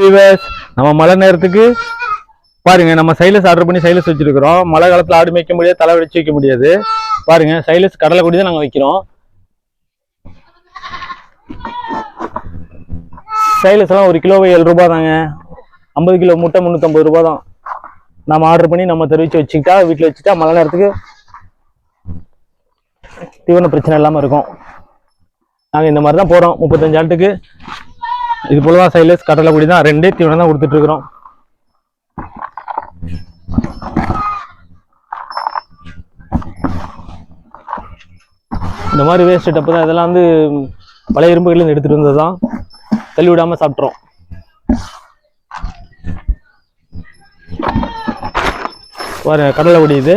Viewers நம்ம மழை நேரத்துக்கு பாருங்க நம்ம சைலஸ் ஆர்டர் பண்ணி சைலஸ் வச்சிருக்கிறோம். மழை காலத்துல ஆடு மேய்க்க முடியாது தலை வச்சு வைக்க முடியாது. பாருங்க சைலஸ் கடலை கொடி தான் நாங்க வைக்கிறோம். சைலஸ் எல்லாம் ஒரு கிலோவை ஏழு ரூபா தாங்க ஐம்பது கிலோ முட்டை முந்நூற்றம்பது ரூபாய் தான் நம்ம ஆர்டர் பண்ணி நம்ம தெரிவிச்சு வச்சுக்கிட்டா வீட்டில் வச்சுட்டா மழை நேரத்துக்கு தீவன பிரச்சனை இல்லாமல் இருக்கும். நாங்கள் இந்த மாதிரி தான் போகிறோம் முப்பத்தஞ்சு ஆட்டுக்கு இது போல தான் சைலஸ் கடலை குடி தான் ரெண்டே தீவனம் தான் கொடுத்துட்டு இருக்கிறோம் இந்த மாதிரி வேஸ்ட் டப்பு தான் இதெல்லாம் வந்து பழைய இரும்புகள்லேருந்து எடுத்துட்டு வந்தது தான். தள்ளி விடாம சாப்பிட்றோம். பாருங்க கடலை குடி இது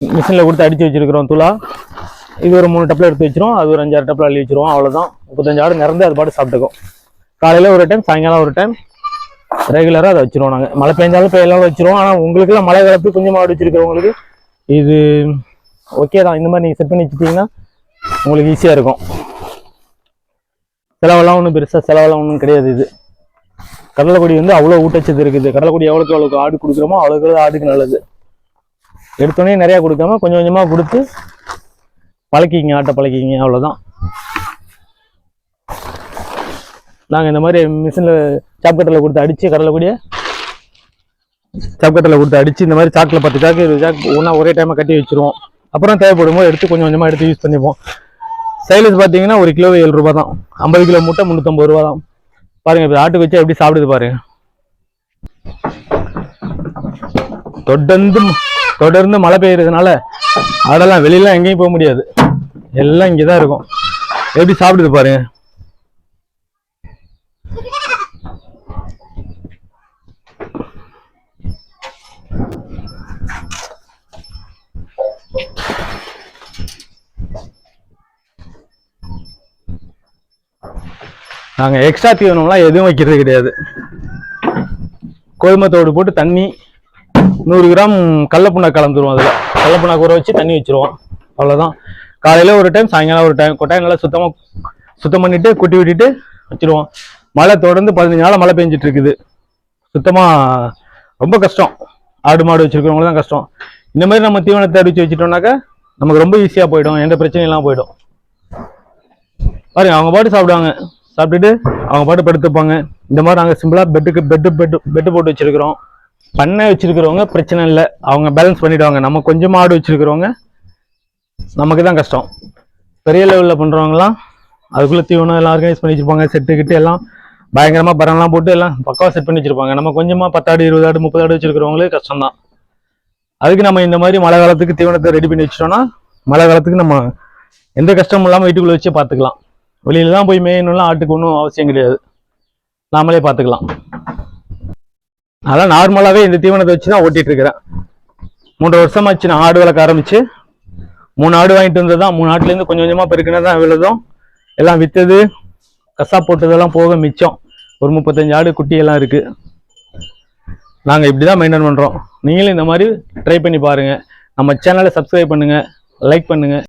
மிஷினில் கொடுத்து அடிச்சு வச்சிருக்கிறோம் துளா இது ஒரு மூணு டப்பில் எடுத்து வச்சிரும் அது ஒரு அஞ்சாறு டப்பில் அள்ளி வச்சிருவோம் அவ்வளோதான் முப்பத்தஞ்சு ஆடு நிறந்து அது பாட்டு சாப்பிட்டுக்கும். காலையில் ஒரு டைம் சாயங்காலம் ஒரு டைம் ரெகுலராக அதை வச்சிருவோம் நாங்கள் மழை பெஞ்சாலும் பெய்யலாம் வச்சிருவோம் ஆனால் உங்களுக்குலாம் மழை கலப்பு கொஞ்சம் மாடு வச்சிருக்கிறவங்களுக்கு இது ஓகே தான். இந்த மாதிரி நீங்கள் செட் பண்ணி வச்சுட்டிங்கன்னா உங்களுக்கு ஈஸியாக இருக்கும். செலவெல்லாம் ஒன்றும் பெருசாக செலவெல்லாம் ஒன்றும் கிடையாது இது. கடலைக்கொடி வந்து அவ்வளோ ஊட்டச்சத்து இருக்குது. கடலைக்கொடி எவ்வளோக்கு எவ்வளோக்கு ஆடு கொடுக்குறோமோ அவ்வளோக்கு ஆடுக்கு நல்லது. எடுத்தோடனே நிறையா கொடுக்காம கொஞ்சம் கொஞ்சமாக கொடுத்து பழக்கிக்கிங்க ஆட்டை பழக்கிங்க அவ்வளோதான் நாங்கள் இந்த மாதிரி மிஷினில் சாப்கட்டில் கொடுத்து அடித்து கடலைக்கூடிய சாப்கட்டில் கொடுத்து அடித்து இந்த மாதிரி சாக்கில் பத்து சாக்கு இருபது சாக்கு ஒன்றா ஒரே டைமாக கட்டி வச்சிருவோம். அப்புறம் தேவைப்படும் போது எடுத்து கொஞ்சம் கொஞ்சமாக எடுத்து யூஸ் பண்ணிப்போம். சைலஸ் பார்த்தீங்கன்னா ஒரு கிலோ ஏழு ரூபா தான். ஐம்பது கிலோ மூட்டை முந்நூற்றம்பது ரூபா தான். பாருங்க இப்போ ஆட்டுக்கு வச்சா எப்படி சாப்பிடுது பாருங்கள் தொடர்ந்து தொடர்ந்து மழை பெய்யறதுனால ஆடெல்லாம் வெளியெல்லாம் எங்கேயும் போக முடியாது. எல்லாம் இங்கே தான் இருக்கும். எப்படி சாப்பிடுது பாருங்க. நாங்கள் எக்ஸ்ட்ரா தீவனம்லாம் எதுவும் வைக்கிறது கிடையாது. கோதுமை தோடு போட்டு தண்ணி நூறு கிராம் கடலப்புண்ணா கலந்துருவோம் அதில். கடலப்புண்ணா கூற வச்சு தண்ணி வச்சிருவோம். அவ்வளோதான் காலையில் ஒரு டைம் சாயங்காலம் ஒரு டைம் கொட்டாய் நல்லா சுத்தமாக சுத்தம் பண்ணிட்டு குட்டி விட்டுட்டு வச்சிருவோம். மழை தொடர்ந்து பதினஞ்சு நாளாக மழை பெஞ்சிட்டு இருக்குது சுத்தமாக ரொம்ப கஷ்டம். ஆடு மாடு வச்சிருக்கிறவங்களுக்கு தான் கஷ்டம். இந்த மாதிரி நம்ம தீவனத்தை அடிச்சு வச்சுட்டோம்னாக்கா நமக்கு ரொம்ப ஈஸியாக போயிடும். எந்த பிரச்சனையும் போயிடும். பாருங்க அவங்க பாட்டு சாப்பிடுவாங்க. சாப்பிட்டுட்டு அவங்க பாட்டு படுத்துப்பாங்க. இந்த மாதிரி நாங்கள் சிம்பிளாக பெட்டுக்கு பெட்டு பெட்டு பெட்டு போட்டு வச்சிருக்கிறோம். பண்ணை வச்சிருக்கிறவங்க பிரச்சனை இல்லை. அவங்க பேலன்ஸ் பண்ணிடுவாங்க. நம்ம கொஞ்சம் ஆடு வச்சிருக்கிறவங்க நமக்கு தான் கஷ்டம். பெரிய லெவலில் பண்ணுறவங்களாம் அதுக்குள்ளே தீவனம் எல்லாம் ஆர்கனைஸ் பண்ணி வச்சுருப்பாங்க செட்டு கிட்டு எல்லாம் பயங்கரமாக பரம்லாம் போட்டு எல்லாம் பக்காவாக செட் பண்ணி வச்சிருப்பாங்க. நம்ம கொஞ்சமாக பத்தாடு இருபது ஆடு முப்பது ஆடு வச்சிருக்கிறவங்களே கஷ்டம் தான் அதுக்கு நம்ம இந்த மாதிரி மழை காலத்துக்கு தீவனத்தை ரெடி பண்ணி வச்சிட்டோம்னா மழை காலத்துக்கு நம்ம எந்த கஷ்டமும் இல்லாமல் வீட்டுக்குள்ளே வச்சே பார்த்துக்கலாம் வெளியில தான் போய் மேயணும்லாம் ஆட்டுக்கு ஒன்றும் அவசியம் கிடையாது. நாமளே பார்த்துக்கலாம் அதான் நார்மலாகவே இந்த தீவனத்தை வச்சு தான் ஓட்டிகிட்டு இருக்கிறேன். மூன்று வருஷமாச்சு நான் ஆடு வளர்க்க ஆரம்பித்து மூணு ஆடு வாங்கிட்டு வந்தது தான் மூணு ஆட்டுலேருந்து கொஞ்சம் கொஞ்சமாக பெருக்கினா தான் விழுதும் எல்லாம் விற்றது கசா போட்டதெல்லாம் போக மிச்சம். ஒரு முப்பத்தஞ்சு ஆடு குட்டி எல்லாம் நாங்கள் இப்படி தான் மெயின்டைன் பண்ணுறோம் நீங்களும் இந்த மாதிரி ட்ரை பண்ணி பாருங்கள் நம்ம சேனலை சப்ஸ்கிரைப் பண்ணுங்க லைக் பண்ணுங்கள்